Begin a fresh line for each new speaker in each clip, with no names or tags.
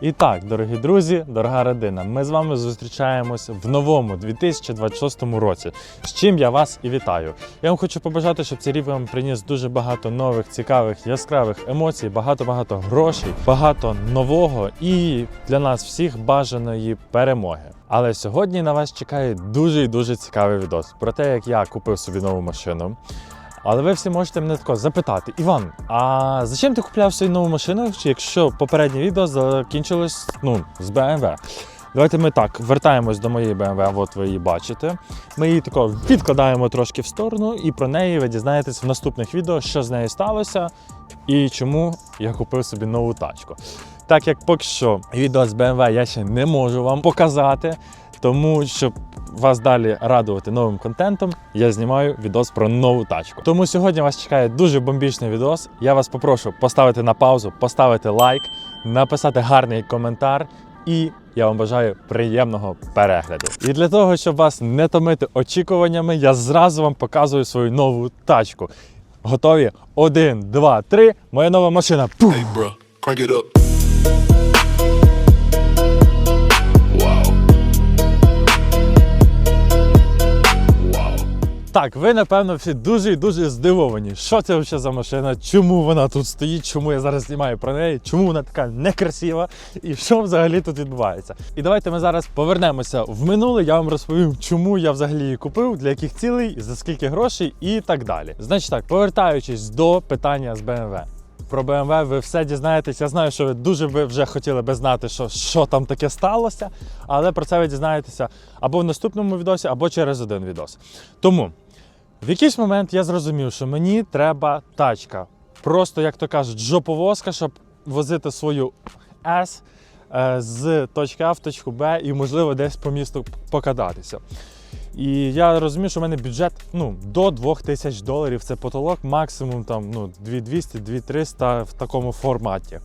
І так, дорогі друзі, дорога родина, ми з вами зустрічаємось в новому 2026 році. З чим я вас і вітаю. Я вам хочу побажати, щоб цей рік вам приніс дуже багато нових, цікавих, яскравих емоцій, багато-багато грошей, багато нового і для нас всіх бажаної перемоги. Але сьогодні на вас чекає дуже і дуже цікавий відос про те, як я купив собі нову машину. Але ви всі можете мене тако запитати: Іван, а зачем ти купляв собі нову машину, якщо попереднє відео закінчилось ну, з BMW? Давайте ми так вертаємось до моєї BMW, от ви її бачите. Ми її тако відкладаємо трошки в сторону, і про неї ви дізнаєтесь в наступних відео, що з нею сталося і чому я купив собі нову тачку. Так як поки що відео з BMW я ще не можу вам показати, тому щоб вас далі радувати новим контентом, я знімаю відос про нову тачку. Тому сьогодні вас чекає дуже бомбічний відос. Я вас попрошу поставити на паузу, поставити лайк, написати гарний коментар. І я вам бажаю приємного перегляду. І для того, щоб вас не томити очікуваннями, я зразу вам показую свою нову тачку. Готові? Один, два, три. Моя нова машина. Пух!
Hey, bro,
Так, ви напевно всі дуже і дуже здивовані. Що це взагалі за машина? Чому вона тут стоїть? Чому я зараз знімаю про неї? Чому вона така некрасива? І що взагалі тут відбувається? І давайте ми зараз повернемося в минуле. Я вам розповім, чому я взагалі її купив, для яких цілей, за скільки грошей і так далі. Значить так, повертаючись до питання з BMW. Про BMW ви все дізнаєтесь. Я знаю, що ви дуже би вже хотіли би знати, що, що там таке сталося, але про це ви дізнаєтеся або в наступному відосі, або через один відос. Тому в якийсь момент я зрозумів, що мені треба тачка. Просто, як то кажуть, жоповозка, щоб возити свою S е, з точки А в точку Б і, можливо, десь по місту покататися. І я розумію, що в мене бюджет ну, до 2000 доларів це потолок, максимум там, ну, 2200-2300 в такому форматі.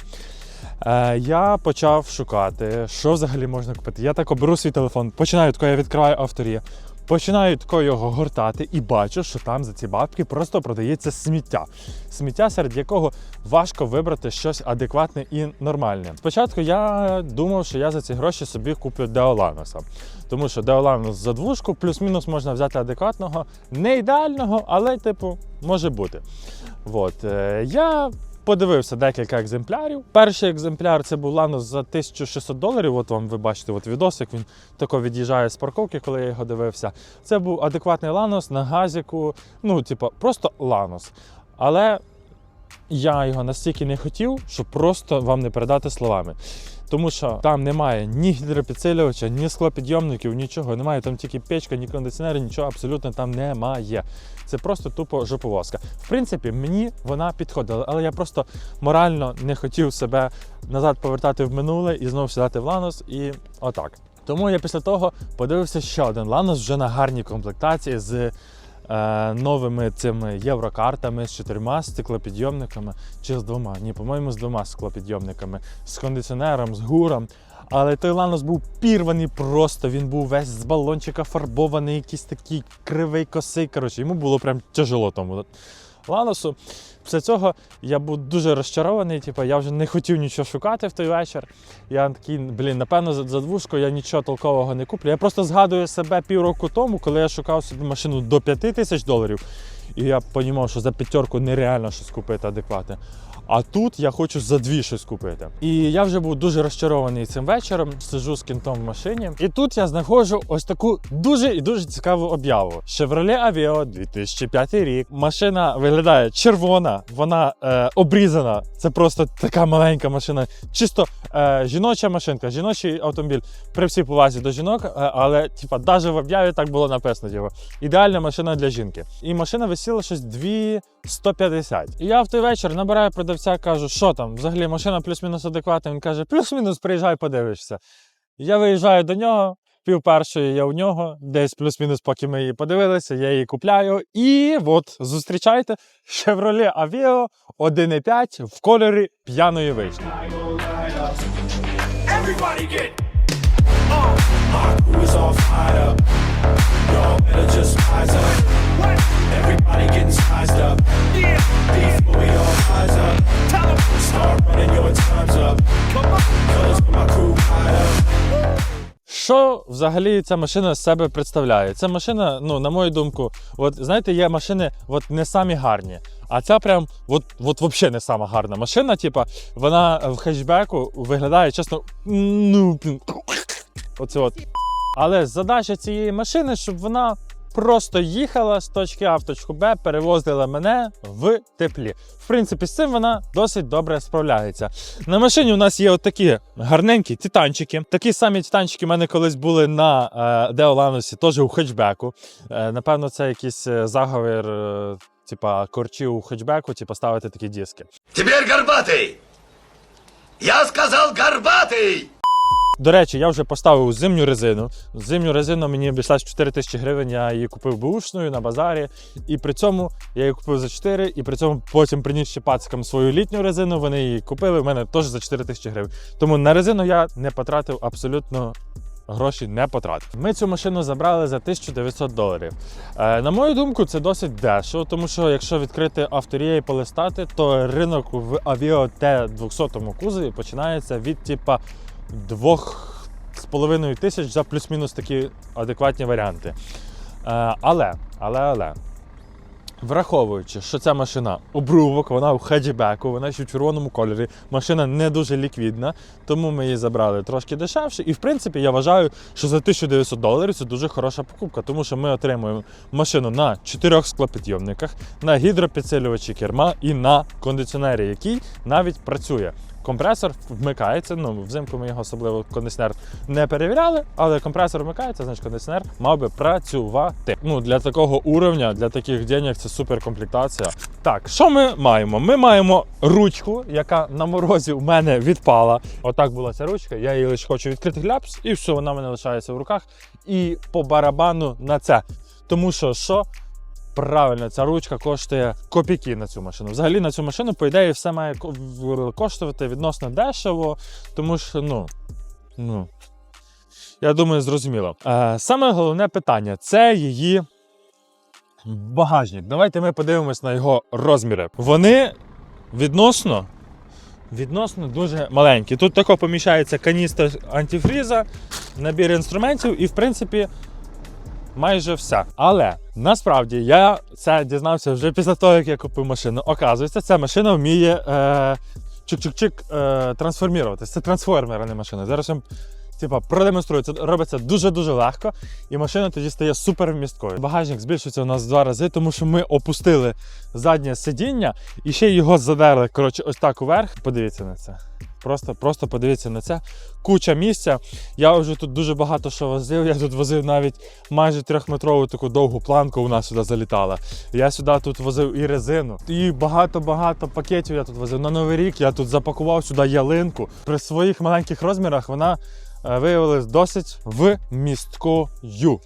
Е, я почав шукати, що взагалі можна купити. Я так беру свій телефон, починаю тако, я відкриваю авторі, починаю тако його гортати і бачу, що там за ці бабки просто продається сміття. Сміття, серед якого важко вибрати щось адекватне і нормальне. Спочатку я думав, що я за ці гроші собі куплю Деоланоса. Тому що Деоланос за двушку, плюс-мінус можна взяти адекватного, не ідеального, але, типу, може бути. От. е, Я подивився декілька екземплярів. Перший екземпляр це був Ланос за 1600 доларів. От вам ви бачите от відос, як він тако від'їжджає з парковки, коли я його дивився. Це був адекватний Ланос на газіку. Ну, типу, просто Ланос. Але я його настільки не хотів, що просто вам не передати словами. Тому що там немає ні гідропідсилювача, ні склопідйомників, нічого. Немає там тільки печка, ні кондиціонери, нічого абсолютно там немає. Це просто тупо жоповозка. В принципі, мені вона підходила, але я просто морально не хотів себе назад повертати в минуле і знову сідати в Ланос і отак. Тому я після того подивився ще один Ланос вже на гарній комплектації з новими цими єврокартами, з чотирма стеклопідйомниками чи з двома. Ні, по-моєму, з двома склопідйомниками, з кондиціонером, з гуром. Але той Ланос був пірваний просто, він був весь з балончика фарбований, якийсь такий кривий косий. Коротше, йому було прям тяжело тому Ланосу. Після цього я був дуже розчарований, типу, я вже не хотів нічого шукати в той вечір. Я такий, блін, напевно, за, двушку я нічого толкового не куплю. Я просто згадую себе півроку тому, коли я шукав собі машину до 5 тисяч доларів, і я розумів, що за п'ятерку нереально щось купити адекватне. А тут я хочу за дві щось купити. І я вже був дуже розчарований цим вечором. Сижу з кінтом в машині. І тут я знаходжу ось таку дуже і дуже цікаву об'яву. Chevrolet Aveo 2005 рік. Машина виглядає червона, вона е, обрізана. Це просто така маленька машина. Чисто е, жіноча машинка, жіночий автомобіль при всій повазі до жінок, е, але типа, навіть в об'яві так було написано. Типу, ідеальна машина для жінки. І машина висіла щось 2,150. І я в той вечір набираю продавця, кажу, що там, взагалі машина плюс-мінус адекватна. Він каже, плюс-мінус приїжджай, подивишся. Я виїжджаю до нього. Пів першої я у нього, десь плюс-мінус, поки ми її подивилися, я її купляю. І от зустрічайте Chevrolet Aveo 1.5 в кольорі п'яної вишні.
Everybody
Що взагалі ця машина з себе представляє? Ця машина, ну, на мою думку, от знаєте, є машини от не самі гарні. А ця прям от, от взагалі не сама гарна машина. Типа, вона в хетчбеку виглядає, чесно, ну, оце от. Але задача цієї машини, щоб вона просто їхала з точки А в точку Б, перевозила мене в теплі. В принципі, з цим вона досить добре справляється. На машині у нас є отакі гарненькі титанчики. Такі самі титанчики в мене колись були на е, Деоланусі, теж у хетчбеку. Е, напевно, це якийсь е, заговір. Типа корчів у хетчбеку, типа ставити такі диски.
Теперь горбатый! Я сказал горбатый!
До речі, я вже поставив зимню резину. Зимню резину мені обійшлась 4 тисячі гривень. Я її купив бушною на базарі. І при цьому я її купив за 4, і при цьому потім приніс ще пацикам свою літню резину. Вони її купили в мене теж за 4 тисячі гривень. Тому на резину я не потратив абсолютно. Гроші не потратив. Ми цю машину забрали за 1900 доларів. Е, на мою думку, це досить дешево, тому що якщо відкрити авторія і полистати, то ринок в Avio T200 кузові починається від типа двох з половиною тисяч за плюс-мінус такі адекватні варіанти. Е, але, але, але. Враховуючи, що ця машина обрувок, вона в хеджбеку, вона ще в червоному кольорі, машина не дуже ліквідна, тому ми її забрали трошки дешевше. І в принципі я вважаю, що за 1900 доларів це дуже хороша покупка, тому що ми отримуємо машину на чотирьох склопідйомниках, на гідропідсилювачі керма і на кондиціонері, який навіть працює. Компресор вмикається. Ну взимку ми його особливо кондиціонер не перевіряли, але компресор вмикається, значить кондиціонер мав би працювати. Ну для такого уровня, для таких денег це супер комплектація. Так, що ми маємо? Ми маємо ручку, яка на морозі в мене відпала. Отак була ця ручка. Я її лише хочу відкрити гляпс, і все, вона в мене лишається в руках. І по барабану на це. Тому що що? Правильно, ця ручка коштує копійки на цю машину. Взагалі на цю машину, по ідеї, все має коштувати відносно дешево, тому що, ну, ну, я думаю, зрозуміло. Е, саме головне питання це її багажник. Давайте ми подивимось на його розміри. Вони відносно. Відносно дуже маленькі. Тут тако поміщається каністра антифріза, набір інструментів, і в принципі майже все. Але насправді я це дізнався вже після того, як я купив машину. Оказується, ця машина вміє е, чик-чик-чик е, трансформуватися. Це трансформер, а не машина. Зараз я типа, продемонструю. Це робиться дуже-дуже легко, і машина тоді стає супер вмісткою. Багажник збільшується у нас в два рази, тому що ми опустили заднє сидіння і ще його задерли. Коротше, ось так уверх. Подивіться на це. Просто, просто подивіться на це. Куча місця. Я вже тут дуже багато що возив. Я тут возив навіть майже трьохметрову таку довгу планку у нас сюди залітала. Я сюди тут возив і резину, і багато-багато пакетів я тут возив. На Новий рік я тут запакував сюди ялинку. При своїх маленьких розмірах вона е, виявилась досить вмісткою.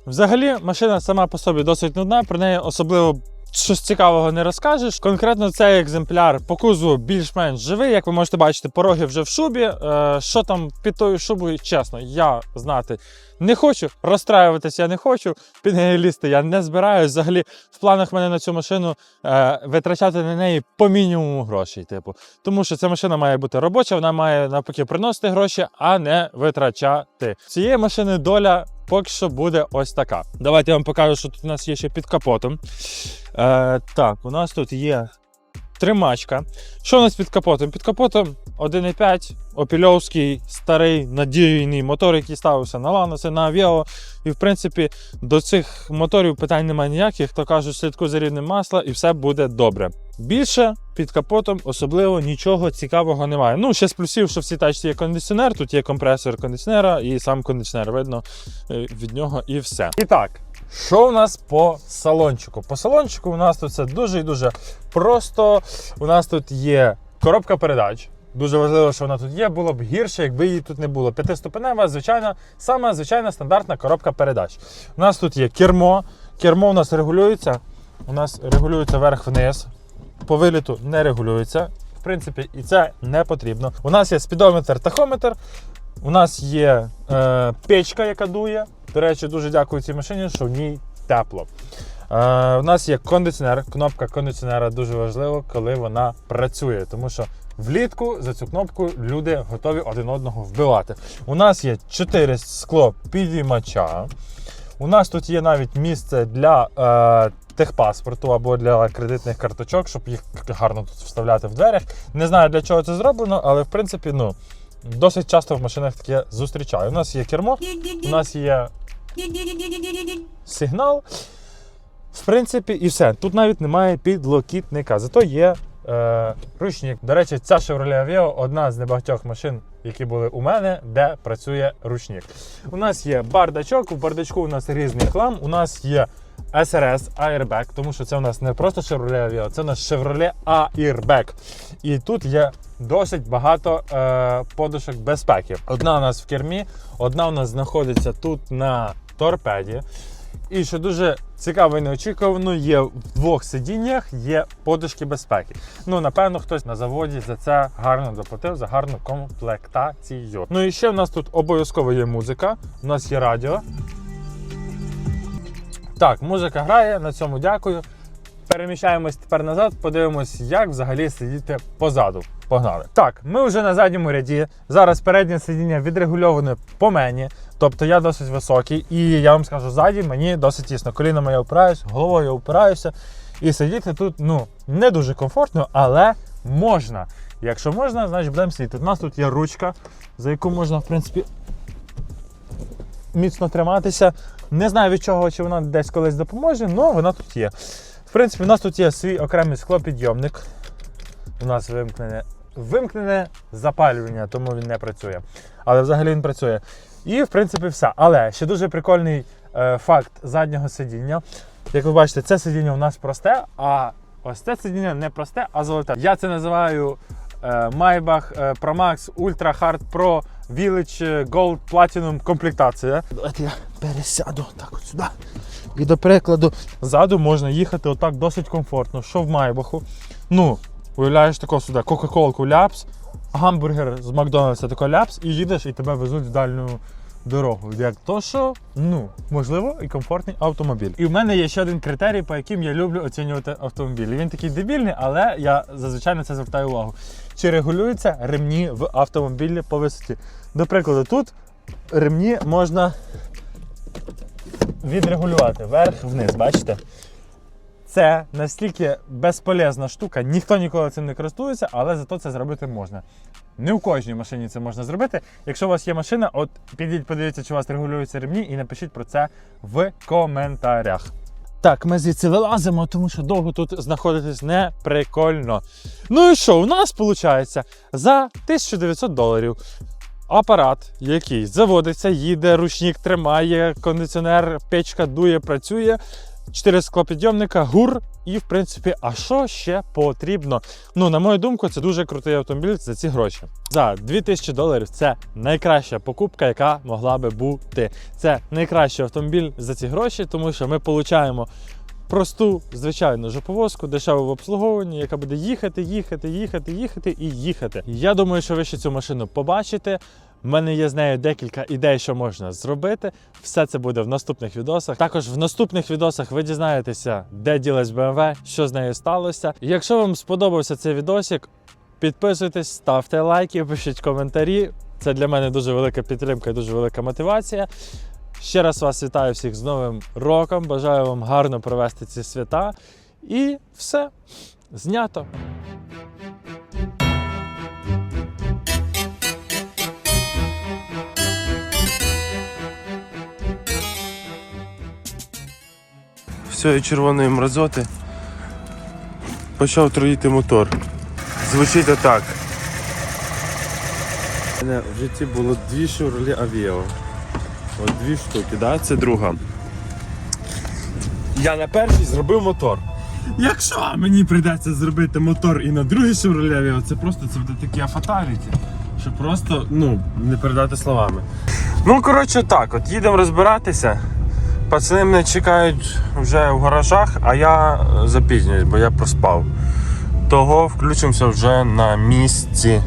Взагалі, машина сама по собі досить нудна, про неї особливо. Щось цікавого не розкажеш. Конкретно цей екземпляр по кузову більш-менш живий. Як ви можете бачити, пороги вже в шубі. Е, що там під тою шубою, чесно, я знати не хочу. Розстраюватися я не хочу. Під неї лізти я не збираюсь. Взагалі, в планах мене на цю машину е, витрачати на неї по мінімуму грошей. Типу, тому що ця машина має бути робоча, вона має навпаки приносити гроші, а не витрачати. Цієї машини доля. Поки що буде ось така. Давайте я вам покажу, що тут у нас є ще під капотом. Е, так, у нас тут є тримачка. Що у нас під капотом? Під капотом 1,5 опільовський старий надійний мотор, який ставився на Лануси, на Авіо. І в принципі до цих моторів питань немає ніяких, то кажуть, слідкуй за рівнем масла і все буде добре. Більше під капотом особливо нічого цікавого немає. Ну, ще з плюсів, що в цій тачці є кондиціонер, тут є компресор кондиціонера і сам кондиціонер видно е, від нього і все. І так, що у нас по салончику? По салончику у нас тут все дуже і дуже просто. У нас тут є коробка передач. Дуже важливо, що вона тут є. Було б гірше, якби її тут не було. П'ятиступенева, звичайна, саме звичайна стандартна коробка передач. У нас тут є кермо. Кермо у нас регулюється. У нас регулюється вверх-вниз. По виліту не регулюється. В принципі, і це не потрібно. У нас є спідометр, тахометр. У нас є е, печка, яка дує. До речі, дуже дякую цій машині, що в ній тепло. Е, у нас є кондиціонер. Кнопка кондиціонера дуже важлива, коли вона працює, тому що влітку за цю кнопку люди готові один одного вбивати. У нас є 4 скло підіймача. У нас тут є навіть місце для е, техпаспорту або для кредитних карточок, щоб їх гарно тут вставляти в дверях. Не знаю для чого це зроблено, але в принципі, ну. Досить часто в машинах таке зустрічаю. У нас є кермо, у нас є сигнал. В принципі, і все. Тут навіть немає підлокітника, зато є е, ручник. До речі, ця Chevrolet Aveo одна з небагатьох машин, які були у мене, де працює ручник. У нас є бардачок, у бардачку у нас різний хлам. У нас є SRS Airbag, тому що це у нас не просто Chevrolet Aveo, це у нас Chevrolet Airbag. І тут є досить багато е, подушок безпеки. Одна у нас в кермі, одна у нас знаходиться тут на торпеді. І що дуже цікаво і неочікувано, є в двох сидіннях є подушки безпеки. Ну, напевно, хтось на заводі за це гарно заплатив за гарну комплектацію. Ну і ще в нас тут обов'язково є музика, у нас є радіо. Так, музика грає, на цьому дякую. Переміщаємось тепер назад, подивимось, як взагалі сидіти позаду. Погнали. Так, ми вже на задньому ряді. Зараз переднє сидіння відрегульоване по мені. Тобто я досить високий, і я вам скажу, ззаді мені досить тісно. Колінами я опираюсь, головою опираюся. І сидіти тут ну, не дуже комфортно, але можна. Якщо можна, значить будемо сидіти. У нас тут є ручка, за яку можна, в принципі, міцно триматися. Не знаю від чого, чи вона десь колись допоможе, але вона тут є. В принципі, у нас тут є свій окремий склопідйомник. У нас вимкнене, вимкнене запалювання, тому він не працює. Але взагалі він працює. І в принципі все. Але ще дуже прикольний е, факт заднього сидіння. Як ви бачите, це сидіння у нас просте, а ось це сидіння не просте, а золоте. Я це називаю Maybach е, Pro Max Ultra Hard Pro Village Gold Platinum комплектація. Давайте я пересяду так от сюди. І до прикладу, ззаду можна їхати отак досить комфортно. Що в Майбаху? Ну, уявляєш тако сюди, Кока-Колку ляпс, гамбургер з Макдональдса тако ляпс, і їдеш, і тебе везуть в дальню дорогу. Як то, що ну, можливо, і комфортний автомобіль. І в мене є ще один критерій, по яким я люблю оцінювати автомобілі. Він такий дебільний, але я зазвичай на це звертаю увагу. Чи регулюються ремні в автомобілі по висоті? До прикладу, тут ремні можна відрегулювати вверх-вниз, бачите? Це настільки безполезна штука, ніхто ніколи цим не користується, але зато це зробити можна. Не у кожній машині це можна зробити. Якщо у вас є машина, от підіть, подивіться, чи у вас регулюються ремні, і напишіть про це в коментарях. Так, ми звідси вилазимо, тому що довго тут знаходитись не прикольно. Ну і що, у нас виходить за 1900 доларів апарат, який заводиться, їде, ручник тримає, кондиціонер, печка дує, працює. Чотири склопідйомника, гур, і в принципі, а що ще потрібно? Ну, на мою думку, це дуже крутий автомобіль за ці гроші. За 2000 доларів це найкраща покупка, яка могла би бути. Це найкращий автомобіль за ці гроші, тому що ми получаємо просту, звичайну жоповозку, дешеву в обслуговуванні, яка буде їхати, їхати, їхати, їхати і їхати. Я думаю, що ви ще цю машину побачите. У мене є з нею декілька ідей, що можна зробити. Все це буде в наступних відосах. Також в наступних відосах ви дізнаєтеся, де ділась BMW, що з нею сталося. Якщо вам сподобався цей відосик, підписуйтесь, ставте лайки, пишіть коментарі. Це для мене дуже велика підтримка і дуже велика мотивація. Ще раз вас вітаю всіх з Новим роком. Бажаю вам гарно провести ці свята. І все знято.
Всієї червоної мразоти почав троїти мотор. Звучить отак. У мене в житті було дві Chevrolet Aveo. От дві штуки, да? це друга. Я на першій зробив мотор. Якщо мені прийдеться зробити мотор і на другий Chevrolet Aveo, це просто це буде такі фаталіті, що просто ну, не передати словами. Ну, коротше, так, от їдемо розбиратися. Пацани мене чекають вже в гаражах, а я е, запізнююсь, бо я проспав. Того включимося вже на місці.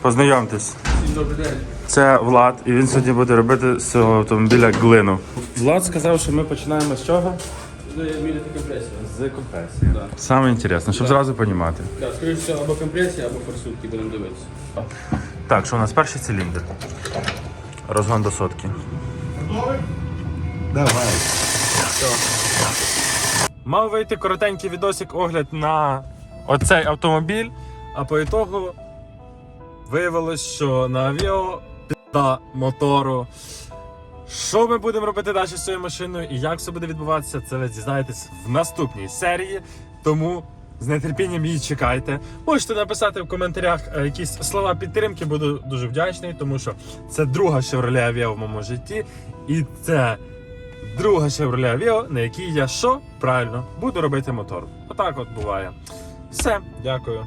Познайомтесь. Добрий день. Це Влад, і він сьогодні буде робити з цього автомобіля глину. Влад сказав, що ми починаємо з чого?
Міряти компресію.
З компресією.
Да.
Саме інтересно, щоб зразу розуміти.
Так, скоріше всього, або компресія, або форсунки будемо дивитися.
Так, що у нас перший циліндр. Розгон до сотки. Мав вийти коротенький відосик огляд на оцей автомобіль, а по ітогу виявилось, що на авіо пізда мотору. Що ми будемо робити далі з цією машиною і як все буде відбуватися, це ви дізнаєтесь в наступній серії. Тому з нетерпінням її чекайте. Можете написати в коментарях е, якісь слова підтримки, буду дуже вдячний, тому що це друга Chevrolet Aveo в моєму житті. І це друга Chevrolet Aveo, на якій я що? Правильно, буду робити мотор. Отак от буває. Все, дякую.